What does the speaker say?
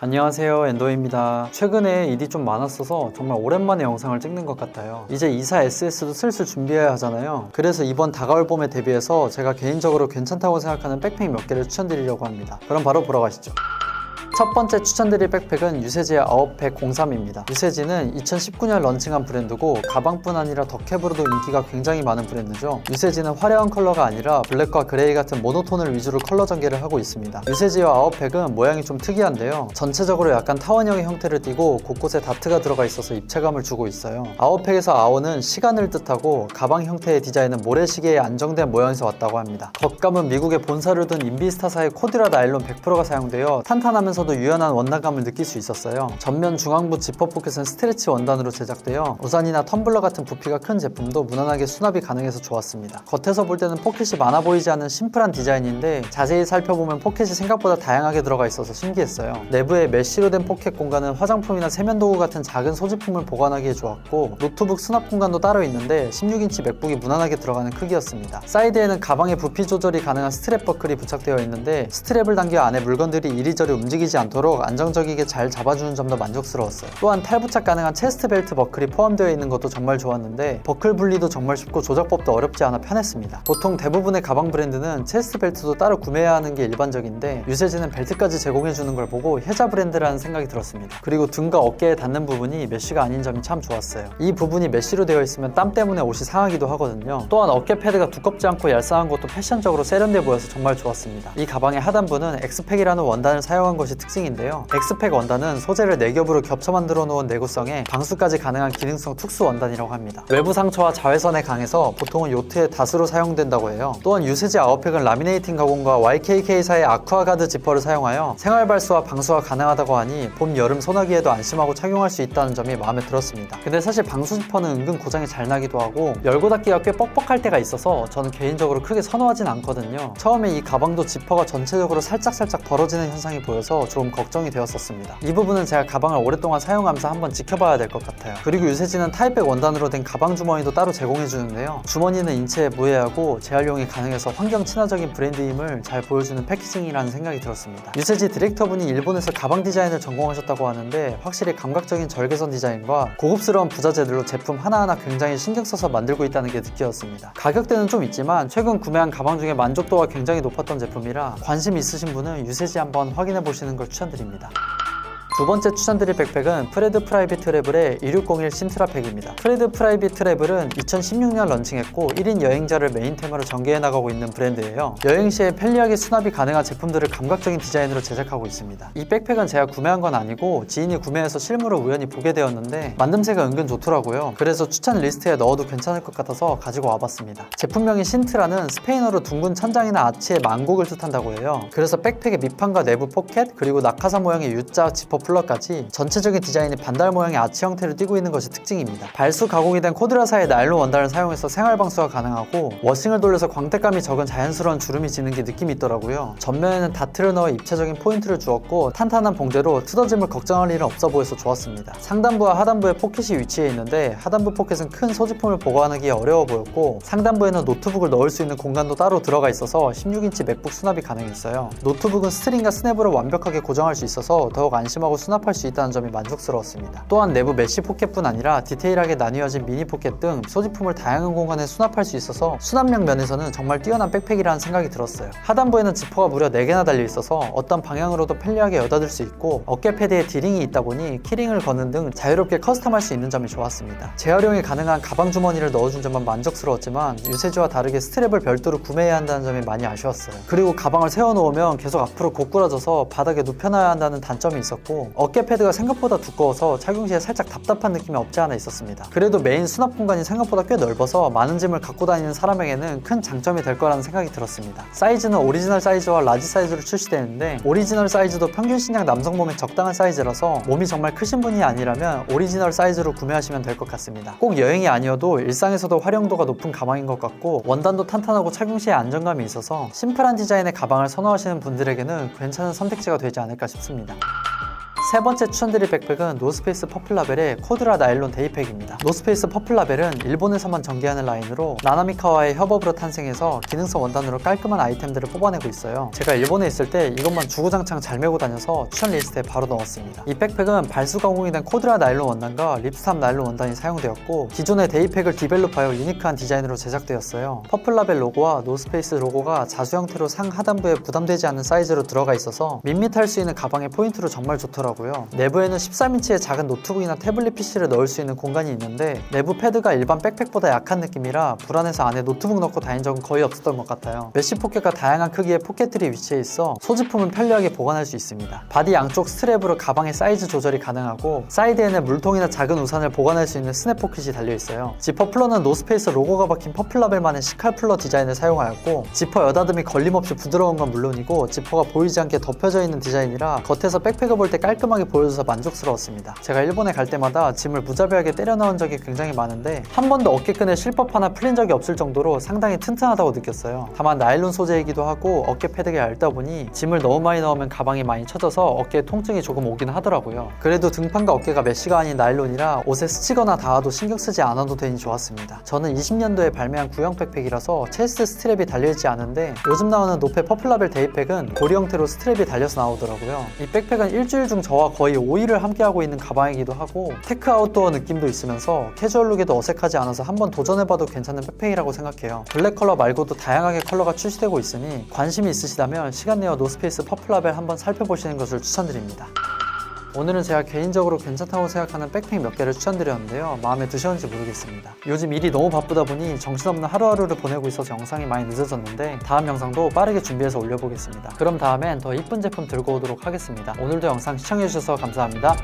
안녕하세요 엔도입니다. 최근에 일이 좀 많았어서 정말 오랜만에 영상을 찍는 것 같아요. 이제 이사 SS도 슬슬 준비해야 하잖아요. 그래서 이번 다가올 봄에 대비해서 제가 개인적으로 괜찮다고 생각하는 백팩 몇 개를 추천드리려고 합니다. 그럼 바로 보러 가시죠 첫 번째 추천드릴 백팩은 유세지의 아웃팩 03입니다. 유세지는 2019년 런칭한 브랜드고 가방뿐 아니라 덕캡으로도 인기가 굉장히 많은 브랜드죠. 유세지는 화려한 컬러가 아니라 블랙과 그레이 같은 모노톤을 위주로 컬러 전개를 하고 있습니다. 유세지와 아웃팩은 모양이 좀 특이한데요. 전체적으로 약간 타원형의 형태를 띠고 곳곳에 다트가 들어가 있어서 입체감을 주고 있어요. 아웃팩에서 아오는 시간을 뜻하고 가방 형태의 디자인은 모래시계의 안정된 모양에서 왔다고 합니다. 겉감은 미국의 본사를 둔 인비스타사의 코드라 나일론 100%가 사용되어 탄탄하면서 도 유연한 원단감을 느낄 수 있었어요. 전면 중앙부 지퍼 포켓은 스트레치 원단으로 제작되어 우산이나 텀블러 같은 부피가 큰 제품도 무난하게 수납이 가능해서 좋았습니다. 겉에서 볼 때는 포켓이 많아 보이지 않은 심플한 디자인인데 자세히 살펴보면 포켓이 생각보다 다양하게 들어가 있어서 신기했어요. 내부에 메쉬로 된 포켓 공간은 화장품이나 세면도구 같은 작은 소지품을 보관하기에 좋았고 노트북 수납 공간도 따로 있는데 16인치 맥북이 무난하게 들어가는 크기였습니다. 사이드에는 가방의 부피 조절이 가능한 스트랩 버클이 부착되어 있는데 스트랩을 당겨 안에 물건들이 이리저리 움직이지 않도록 안정적이게 잘 잡아주는 점도 만족스러웠어요. 또한 탈부착 가능한 체스트 벨트 버클이 포함되어 있는 것도 정말 좋았는데 버클 분리도 정말 쉽고 조작법도 어렵지 않아 편했습니다. 보통 대부분의 가방 브랜드는 체스트 벨트도 따로 구매해야 하는 게 일반적인데 유세지는 벨트까지 제공해주는 걸 보고 혜자 브랜드라는 생각이 들었습니다. 그리고 등과 어깨에 닿는 부분이 메쉬가 아닌 점이 참 좋았어요. 이 부분이 메쉬로 되어 있으면 땀 때문에 옷이 상하기도 하거든요. 또한 어깨 패드가 두껍지 않고 얄쌍한 것도 패션적으로 세련돼 보여서 정말 좋았습니다. 이 가방의 하단부는 엑스팩이라는 원단을 사용한 것이 특 징인데요. 엑스팩 원단은 소재를 4겹으로 겹쳐 만들어 놓은 내구성에 방수까지 가능한 기능성 특수 원단이라고 합니다. 외부 상처와 자외선에 강해서 보통은 요트에 닷으로 사용된다고 해요. 또한 유세지 아웃팩은 라미네이팅 가공과 YKK사의 아쿠아가드 지퍼를 사용하여 생활 발수와 방수가 가능하다고 하니 봄, 여름 소나기에도 안심하고 착용할 수 있다는 점이 마음에 들었습니다. 근데 사실 방수 지퍼는 은근 고장이 잘 나기도 하고 열고 닫기가 꽤 뻑뻑할 때가 있어서 저는 개인적으로 크게 선호하진 않거든요. 처음에 이 가방도 지퍼가 전체적으로 살짝살짝 벌어지는 현상이 보여서 좀 걱정이 되었었습니다. 이 부분은 제가 가방을 오랫동안 사용하면서 한번 지켜봐야 될 것 같아요. 그리고 유세지는 타입백 원단으로 된 가방 주머니도 따로 제공해 주는데요. 주머니는 인체에 무해하고 재활용이 가능해서 환경 친화적인 브랜드임을 잘 보여주는 패키징이라는 생각이 들었습니다. 유세지 디렉터분이 일본에서 가방 디자인을 전공하셨다고 하는데 확실히 감각적인 절개선 디자인과 고급스러운 부자재들로 제품 하나하나 굉장히 신경 써서 만들고 있다는 게 느껴졌습니다. 가격대는 좀 있지만 최근 구매한 가방 중에 만족도가 굉장히 높았던 제품이라 관심 있으신 분은 유세지 한번 확인해 보시는 걸 추천드립니다. 두 번째 추천드릴 백팩은 프레드 프라이빗 트래블의 2601 신트라팩입니다. 프레드 프라이빗 트래블은 2016년 런칭했고 1인 여행자를 메인 테마로 전개해 나가고 있는 브랜드예요. 여행 시에 편리하게 수납이 가능한 제품들을 감각적인 디자인으로 제작하고 있습니다. 이 백팩은 제가 구매한 건 아니고 지인이 구매해서 실물을 우연히 보게 되었는데 만듦새가 은근 좋더라고요. 그래서 추천 리스트에 넣어도 괜찮을 것 같아서 가지고 와봤습니다. 제품명인 신트라는 스페인어로 둥근 천장이나 아치의 만곡을 뜻한다고 해요. 그래서 백팩의 밑판과 내부 포켓 그리고 낙하산 모양의 U자 지퍼 플러까지 전체적인 디자인이 반달 모양의 아치 형태를 띠고 있는 것이 특징입니다. 발수 가공이 된 코드라사의 나일론 원단을 사용해서 생활 방수가 가능하고 워싱을 돌려서 광택감이 적은 자연스러운 주름이 지는 게 느낌이 있더라고요. 전면에는 다트를 넣어 입체적인 포인트를 주었고 탄탄한 봉제로 뜯어짐을 걱정할 일은 없어 보여서 좋았습니다. 상단부와 하단부에 포켓이 위치해 있는데 하단부 포켓은 큰 소지품을 보관하기 어려워 보였고 상단부에는 노트북을 넣을 수 있는 공간도 따로 들어가 있어서 16인치 맥북 수납이 가능했어요. 노트북은 스트링과 스냅으로 완벽하게 고정할 수 있어서 더욱 안심하고 수납할 수 있다는 점이 만족스러웠습니다. 또한 내부 메쉬 포켓뿐 아니라 디테일하게 나뉘어진 미니 포켓 등 소지품을 다양한 공간에 수납할 수 있어서 수납력 면에서는 정말 뛰어난 백팩이라는 생각이 들었어요. 하단부에는 지퍼가 무려 4개나 달려 있어서 어떤 방향으로도 편리하게 여닫을 수 있고 어깨 패드에 디링이 있다 보니 키링을 거는 등 자유롭게 커스텀할 수 있는 점이 좋았습니다. 재활용이 가능한 가방 주머니를 넣어준 점은 만족스러웠지만 유세지와 다르게 스트랩을 별도로 구매해야 한다는 점이 많이 아쉬웠어요. 그리고 가방을 세워놓으면 계속 앞으로 고꾸라져서 바닥에 눕혀놔야 한다는 단점이 있었고 어깨 패드가 생각보다 두꺼워서 착용 시에 살짝 답답한 느낌이 없지 않아 있었습니다. 그래도 메인 수납 공간이 생각보다 꽤 넓어서 많은 짐을 갖고 다니는 사람에게는 큰 장점이 될 거라는 생각이 들었습니다. 사이즈는 오리지널 사이즈와 라지 사이즈로 출시되는데 오리지널 사이즈도 평균 신장 남성 몸에 적당한 사이즈라서 몸이 정말 크신 분이 아니라면 오리지널 사이즈로 구매하시면 될 것 같습니다. 꼭 여행이 아니어도 일상에서도 활용도가 높은 가방인 것 같고 원단도 탄탄하고 착용 시에 안정감이 있어서 심플한 디자인의 가방을 선호하시는 분들에게는 괜찮은 선택지가 되지 않을까 싶습니다. 세 번째 추천드릴 백팩은 노스페이스 퍼플라벨의 코드라 나일론 데이팩입니다. 노스페이스 퍼플라벨은 일본에서만 전개하는 라인으로 나나미카와의 협업으로 탄생해서 기능성 원단으로 깔끔한 아이템들을 뽑아내고 있어요. 제가 일본에 있을 때 이것만 주구장창 잘 메고 다녀서 추천 리스트에 바로 넣었습니다. 이 백팩은 발수 가공이 된 코드라 나일론 원단과 립스탑 나일론 원단이 사용되었고 기존의 데이팩을 디벨롭하여 유니크한 디자인으로 제작되었어요. 퍼플라벨 로고와 노스페이스 로고가 자수 형태로 상 하단부에 부담되지 않는 사이즈로 들어가 있어서 밋밋할 수 있는 가방의 포인트로 정말 좋더라고요. 내부에는 13인치의 작은 노트북이나 태블릿 PC를 넣을 수 있는 공간이 있는데 내부 패드가 일반 백팩보다 약한 느낌이라 불안해서 안에 노트북 넣고 다닌 적은 거의 없었던 것 같아요. 메쉬 포켓과 다양한 크기의 포켓들이 위치해 있어 소지품은 편리하게 보관할 수 있습니다. 바디 양쪽 스트랩으로 가방의 사이즈 조절이 가능하고 사이드에는 물통이나 작은 우산을 보관할 수 있는 스냅 포켓이 달려 있어요. 지퍼 플러는 노스페이스 로고가 박힌 퍼플라벨만의 시칼 플러 디자인을 사용하였고 지퍼 여닫음이 걸림없이 부드러운 건 물론이고 지퍼가 보이지 않게 덮여져 있는 디자인이라 겉에서 백팩을 볼 때 깔끔 하게 보여줘서 만족스러웠습니다. 제가 일본에 갈 때마다 짐을 무자비하게 때려 넣은 적이 굉장히 많은데 한 번도 어깨끈에 실법 하나 풀린 적이 없을 정도로 상당히 튼튼하다고 느꼈어요. 다만 나일론 소재이기도 하고 어깨 패드가 얇다 보니 짐을 너무 많이 넣으면 가방이 많이 처져서 어깨에 통증이 조금 오긴 하더라고요. 그래도 등판과 어깨가 메쉬가 아닌 나일론이라 옷에 스치거나 닿아도 신경 쓰지 않아도 되니 좋았습니다. 저는 20년도에 발매한 구형 백팩이라서 체스트 스트랩이 달려있지 않은데 요즘 나오는 노페 퍼플라벨 데이팩은 고리 형태로 스트랩이 달려서 나오더라고요. 이 백팩은 일주일 중 저와 거의 5일을 함께하고 있는 가방이기도 하고 테크 아웃도어 느낌도 있으면서 캐주얼 룩에도 어색하지 않아서 한번 도전해봐도 괜찮은 백팩이라고 생각해요. 블랙 컬러 말고도 다양하게 컬러가 출시되고 있으니 관심이 있으시다면 시간 내어 노스페이스 퍼플라벨 한번 살펴보시는 것을 추천드립니다. 오늘은 제가 개인적으로 괜찮다고 생각하는 백팩 몇 개를 추천드렸는데요. 마음에 드셨는지 모르겠습니다. 요즘 일이 너무 바쁘다 보니 정신없는 하루하루를 보내고 있어서 영상이 많이 늦어졌는데 다음 영상도 빠르게 준비해서 올려보겠습니다. 그럼 다음엔 더 이쁜 제품 들고 오도록 하겠습니다. 오늘도 영상 시청해주셔서 감사합니다.